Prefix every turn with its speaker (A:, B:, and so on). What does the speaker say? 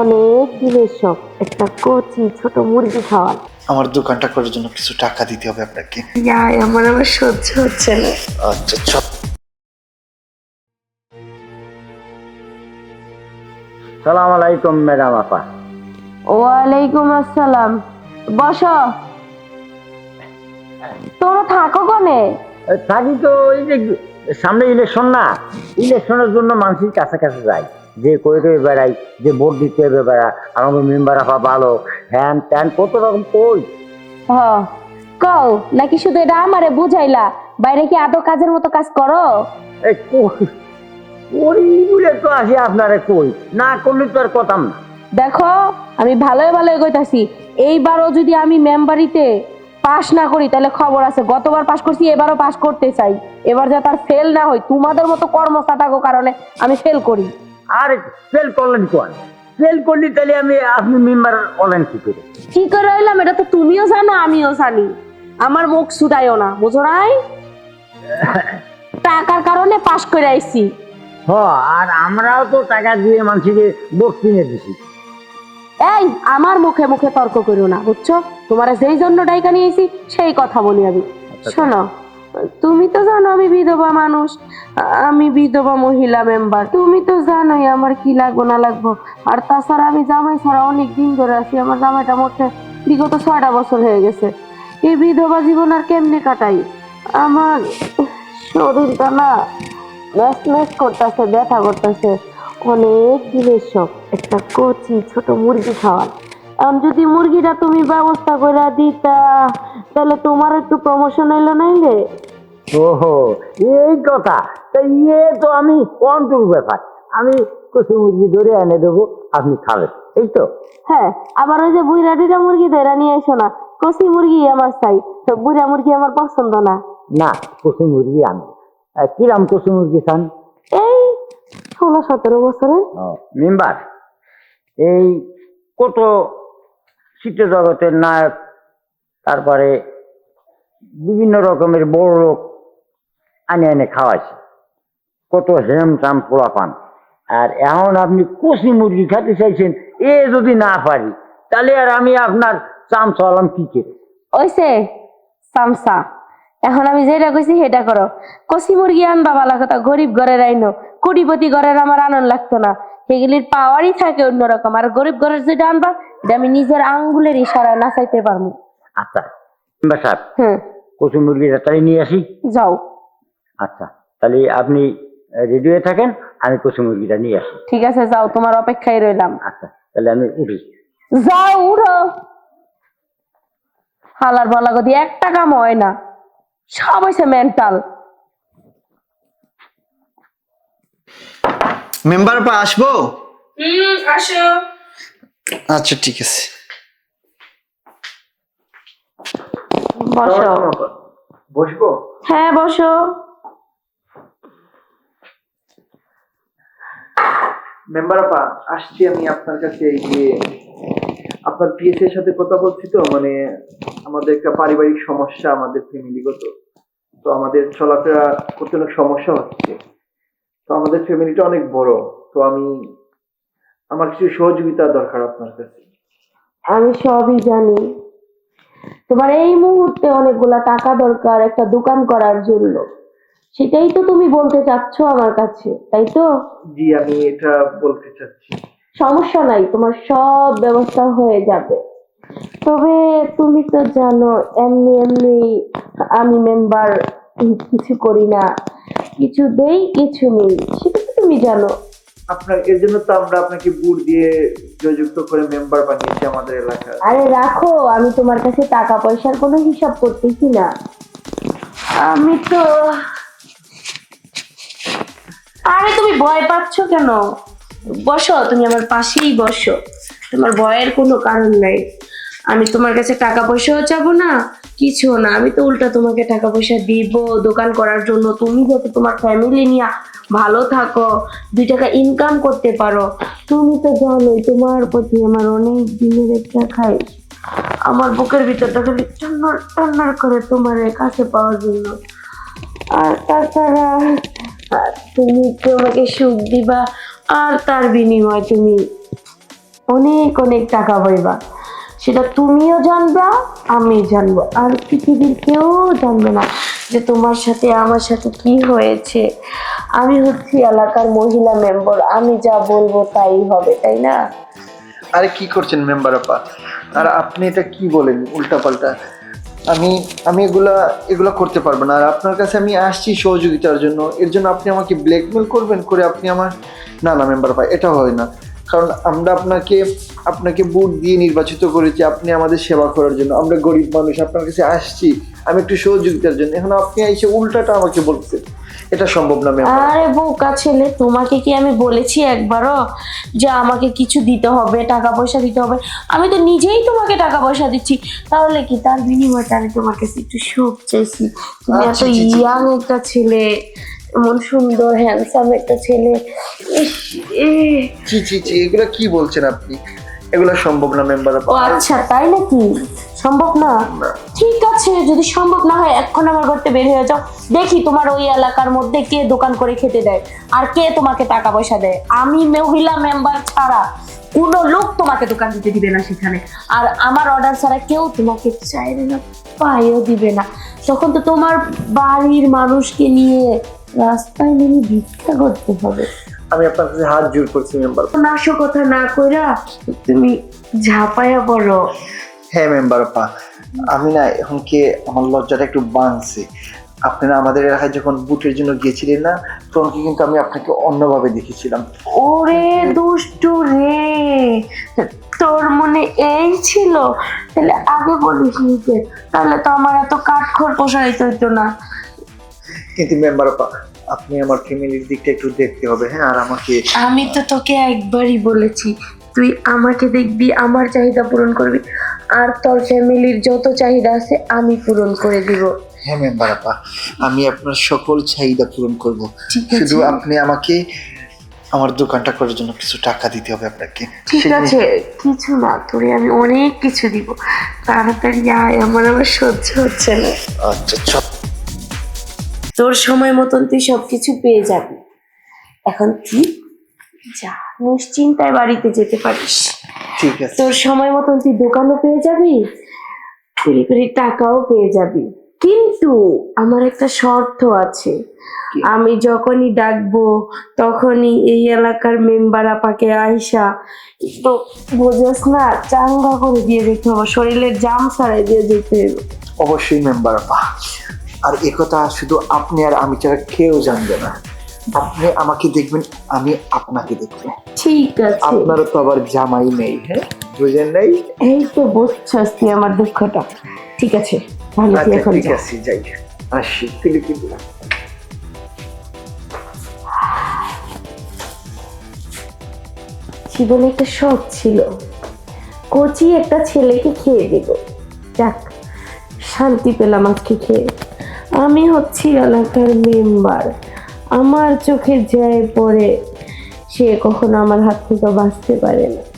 A: অনেক দিনের শখ একটা কচি ছোট মুরগি খাওয়ার
B: আমার দোকানটা করার জন্য কিছু টাকা দিতে হবে আপনাকে।
A: আমার আমার সহ্য হচ্ছে না।
B: আচ্ছা
C: সালাম আলাইকুম ম্যাডাম আপা।
A: ওয়ালাইকুম আসসালাম। বসো। তোমরা থাকো কোনে?
C: থাকি তো ওই যে সামনে ইলেকশন না। ইলেকশনের জন্য মানুষের কাছে কাছে যায় যে কই কই বেড়াই যে ভোট দিতে হবে বেড়া আমার মেম্বার আপা ভালো। হ্যান ত্যান কত রকম কই?
A: হ কও নাকি শুধু এটা আমারে বুঝাইলা? বাইরে কি আদৌ কাজের মতো কাজ করো?
C: এই কই? করি বলে তো আসি আপনারে কই? না করলে তো আর কথাম না।
A: দেখো আমি ভালোই ভালোই কইতাছি। এইবারও যদি আমি মেম্বারিতে পাশ না করি তাহলে খবর আছে। গতবার পাশ করছি এবারও পাশ করতে চাই। এবার যাতে আর ফেল না হয় তোমাদের মতো কর্মচাটাকো কারণে আমি ফেল করি।
C: আর ফেল করলেন কোন? ফেল করলি তাহলে আমি আপনি মেম্বার হলেন কি করে?
A: কি করে হইলাম? এটা তো তুমিও জানো আমিও জানি। আমার মুখ না বুঝো নাই? টাকার কারণে পাশ করে আইছি।
C: হ আর আমরাও তো টাকা দিয়ে মানুষকে দিছি।
A: এই আমার মুখে মুখে তর্ক করো না বুঝছ? তোমার যেই জন্য ডাইকা নিয়েছি সেই কথা বলি আমি। শোনো। তুমি তো জানো আমি বিধবা মানুষ। আমি বিধবা মহিলা মেম্বার তুমি তো জানোই আমার কি লাগবো, না লাগবো। আর তাছাড়া আমি জামাই ছাড়া অনেক দিন ধরে আছি। আমার জামাইটা মরতে বিগত ছয়টা বছর হয়ে গেছে। এই বিধবা জীবন আর কেমনে কাটাই? আমার শরীরটা না ম্যাচ ম্যাচ করতেছে, ব্যথা করতেছে। অনেক দিনের শখ। একটা কচি ছোট মুরগি খাওয়ার। এখন যদি মুরগিটা তুমি ব্যবস্থা করে দিতা, তাহলে তোমার একটু প্রমোশন এলো নাইলে?
C: ওহো এই কথা। তা ইয়ে তো আমি অন্তর ব্যাপার। আমি কচি মুরগি ধরে এনে দেবো আপনি খাবেন এই তো?
A: হ্যাঁ আবার ওই যে বুড়া ডিটা মুরগি ধরে নিয়ে এসো না। কচি মুরগি আমার চাই তো বুড়া মুরগি আমার পছন্দ না।
C: না কচি মুরগি আমি। কিরাম কচি মুরগি খান
A: এই ষোলো সতেরো বছরের।
C: মেম্বার এই কত শীত জগতের নায়ক তারপরে বিভিন্ন রকমের বড় লোক আনে এনে খাওয়াইছে। কত হেম চাম পোলা পান। আর এখন আপনি কষি মুরগি খেতে চাইছেন এ যদি না পারি তাহলে আর আমি আপনার চাম চালাম কি করে?
A: ওইসে সামসা এখন আমি যেটা কইছি সেটা করো। কষি মুরগি আনবা ভালো কথা গরিব ঘরের আইনো। কোটিপতি ঘরের আমার আনন্দ লাগতো না। সেগুলির পাওয়ারই থাকে অন্যরকম। আর গরিব ঘরের যেটা আনবা এটা আমি নিজের আঙ্গুলের ইশারায় নাচাইতে পারব।
C: আচ্ছা সাহেব কচি মুরগিটা তাই নিয়ে আসি।
A: যাও।
C: আচ্ছা তাহলে আপনি রেডি হয়ে থাকেন আমি কচি মুরগিটা নিয়ে আসি।
A: ঠিক আছে যাও তোমার অপেক্ষায় রইলাম।
C: আচ্ছা তাহলে আমি উঠি।
A: যাও উড়ো হালার বলা গদি একটা কাম হয় না সব হয়েছে মেন্টাল
B: মেম্বার পা আসব?
A: হুম আসো।
B: আচ্ছা ঠিক আছে।
A: বসো।
B: বসবো?
A: হ্যাঁ বসো।
D: মেম্বার আপা, আসছি আমি আপনার কাছে এই যে আপনার পিএস এর সাথে কথা বলছি তো মানে আমাদের একটা পারিবারিক সমস্যা আমাদের ফ্যামিলিগত তো আমাদের চলাফেরা করতে অনেক সমস্যা হচ্ছে। তো আমাদের ফ্যামিলিটা অনেক বড়। তো আমি, আমার কিছু সহযোগিতা দরকার আপনার কাছে।
A: আমি সবই জানি। তোমার এই মুহূর্তে অনেকগুলা টাকা দরকার, একটা দোকান করার জন্য। সেটাই তো তুমি বলতে চাচ্ছ আমার কাছে তাই তো?
D: জি আমি এটা বলতে চাচ্ছি।
A: সমস্যা নাই তোমার সব ব্যবস্থা হয়ে যাবে। তবে তুমি তো জানো এমনি এমনি আমি মেম্বার কিছু করি না কিছু দেই কিছু নেই সেটা তো তুমি জানো।
D: আপনার এর জন্য তো আমরা আপনাকে বুট দিয়ে জয়যুক্ত করে মেম্বার বানিয়েছি আমাদের এলাকার
A: আরে রাখো আমি তোমার কাছে টাকা পয়সার কোনো হিসাব করতেছি না। আমি তো আরে তুমি ভয় পাচ্ছ কেন? বসো, তুমি আমার পাশেই বসো। তোমার ভয়ের কোনো কারণ নাই। আমি তোমার কাছে টাকা পয়সাও চাবো না কিছু না। আমি তো উল্টা তোমাকে টাকা পয়সা দিব, দোকান করার জন্য। তুমি যাতে তোমার ফ্যামিলি নিয়ে ভালো থাকো, দুই টাকা ইনকাম করতে পারো। তুমি তো জানোই, তোমার প্রতি আমার অনেক দিনের একটা খাই আমার বুকের ভিতরটা খালি টন্নর টন্নর করে তোমার কাছে পাওয়ার জন্য। আর তাছাড়া আহ, তুমি তো আমাকে সুখ দিবা? আর তার বিনিময়ে তুমি অনেক অনেক টাকা পাইবা। সেটা তুমিও জানবা আমি জানব। আর পৃথিবীর কেউ জানবে না যে তোমার সাথে আমার সাথে কি হয়েছে। আমি হচ্ছি এলাকার মহিলা মেম্বার আমি যা বলব তাই হবে তাই না?
D: আরে কি করছেন মেম্বার আপা? আর আপনি এটা কি বলেন? উল্টা পাল্টা আমি আমি এগুলা, এগুলো করতে পারব না। আর আপনার কাছে আমি আসছি সহযোগিতার জন্য। এর জন্য আপনি আমাকে ব্ল্যাকমেল করবেন করে আপনি আমার, না না মেম্বার পাই এটা হয় না। কারণ আমরা আপনাকে আপনাকে বুট দিয়ে নির্বাচিত করেছি আপনি আমাদের সেবা করার জন্য। আমরা গরিব মানুষ আপনার কাছে আসছি আমি একটু সহযোগিতার জন্য। এখন আপনি এসে উল্টাটা আমাকে বলছেন এটা সম্ভব না মেম্বার
A: আরে বোকা ছেলে তোমাকে কি আমি বলেছি একবারও? যে আমাকে কিছু দিতে হবে টাকা পয়সা দিতে হবে। আমি তো নিজেই তোমাকে টাকা পয়সা দিচ্ছি। তাহলে কি তার বিনিময়টা আমি তোমার কাছে একটু সুখ চাইছি? তুমি এত
D: আচ্ছা, জি, জি, জি।
A: ইয়াং একটা ছেলে। এমন সুন্দর হ্যান্ডসাম একটা ছেলে।
D: জি জি জি এগুলো কি বলছেন আপনি? এগুলো সম্ভব না মেম্বার
A: ও আচ্ছা তাই নাকি? সম্ভব না? ঠিক আছে যদি সম্ভব না হয় এখন আমার ঘরতে বের হয়ে যাও। দেখি তোমার ওই এলাকার মধ্যে কে দোকান করে খেতে দেয় আর কে তোমাকে টাকা পয়সা দেয়। আমি মহিলা মেম্বার ছাড়া কোনো লোক তোমাকে দোকান দিতে দিবে না সেখানে। আর আমার অর্ডার ছাড়া কেউ তোমাকে চাইবে না পায়েও দিবে না। তখন তো তোমার বাড়ির মানুষকে নিয়ে রাস্তায় নেমে ভিক্ষা করতে হবে।
D: আমি আপনার কাছে হাত জোর করছি মেম্বার।
A: নাশকতা না কইরা তুমি ঝাঁপায়া পড়ো।
D: হ্যাঁ মেম্বার আপা। আমি না এখন কে আমার লজ্জাটা একটু বাঁধছে। আপনারা আমাদের এলাকায় যখন বুটের জন্য গিয়েছিলেন না তখন কি কিন্তু আমি আপনাকে অন্যভাবে দেখেছিলাম।
A: ওরে দুষ্টু রে তোর মনে এই ছিল? তাহলে আগে বলিস নিতে তাহলে তো আমার এত কাঠখড় পোষাইতে হইতো না।
D: কিন্তু মেম্বার আপা আপনি আমার ফ্যামিলির দিকটা একটু দেখতে হবে হ্যাঁ? আর আমাকে
A: আমি তো তোকে একবারই বলেছি তুই আমাকে দেখবি আমার চাহিদা পূরণ করবি আর তোর ফ্যামিলির যত চাহিদা আছে আমি পূরণ করে দিব।
D: হ্যাঁ মেম্বার আপা আমি আপনার সকল চাহিদা পূরণ করব। শুধু আপনি আমাকে আমার দোকানটা করার জন্য কিছু টাকা দিতে হবে আপনাকে।
A: ঠিক আছে কিছু না তোরে আমি অনেক কিছু দিব। তাড়াতাড়ি আয় আমার আবার সহ্য হচ্ছে না।
D: আচ্ছা
A: তোর সময় মতন তুই সবকিছু পেয়ে যাবি। এখন কি যা নিশ্চিন্তায় বাড়িতে যেতে পারিস।
D: ঠিক আছে।
A: তোর সময় মতন তুই দোকানও পেয়ে যাবি কুড়ি কুড়ি টাকাও পেয়ে যাবি। কিন্তু আমার একটা শর্ত আছে। আমি যখনই ডাকবো তখনই এই এলাকার মেম্বার আপাকে আইসা তো বোঝাস না চাঙ্গা করে দিয়ে যেতে হবে শরীরের জাম ছাড়াই দিয়ে যেতে
D: অবশ্যই মেম্বার আপা। আর একথা শুধু আপনি আর আমি ছাড়া কেউ জানবে না। আপনি আমাকে দেখবেন আমি আপনাকে দেখব।
A: ঠিক আছে।
D: আপনারও তো আবার জামাই নেই হ্যাঁ? বুঝেন নাই?
A: এই তো বুঝছস তুই আমার দুঃখটা। ঠিক আছে ভালো তুই
D: আচ্ছা
A: এখন
D: ঠিক আছে যাই। আসি
A: জীবনে একটা শখ ছিল। কচি একটা ছেলেকে খেয়ে দিব যাক শান্তি পেলাম আজকে খেয়ে। আমি হচ্ছি এলাকার মেম্বার। আমার চোখে যায় পড়ে সে কখনো আমার হাত থেকে বাঁচতে পারে না।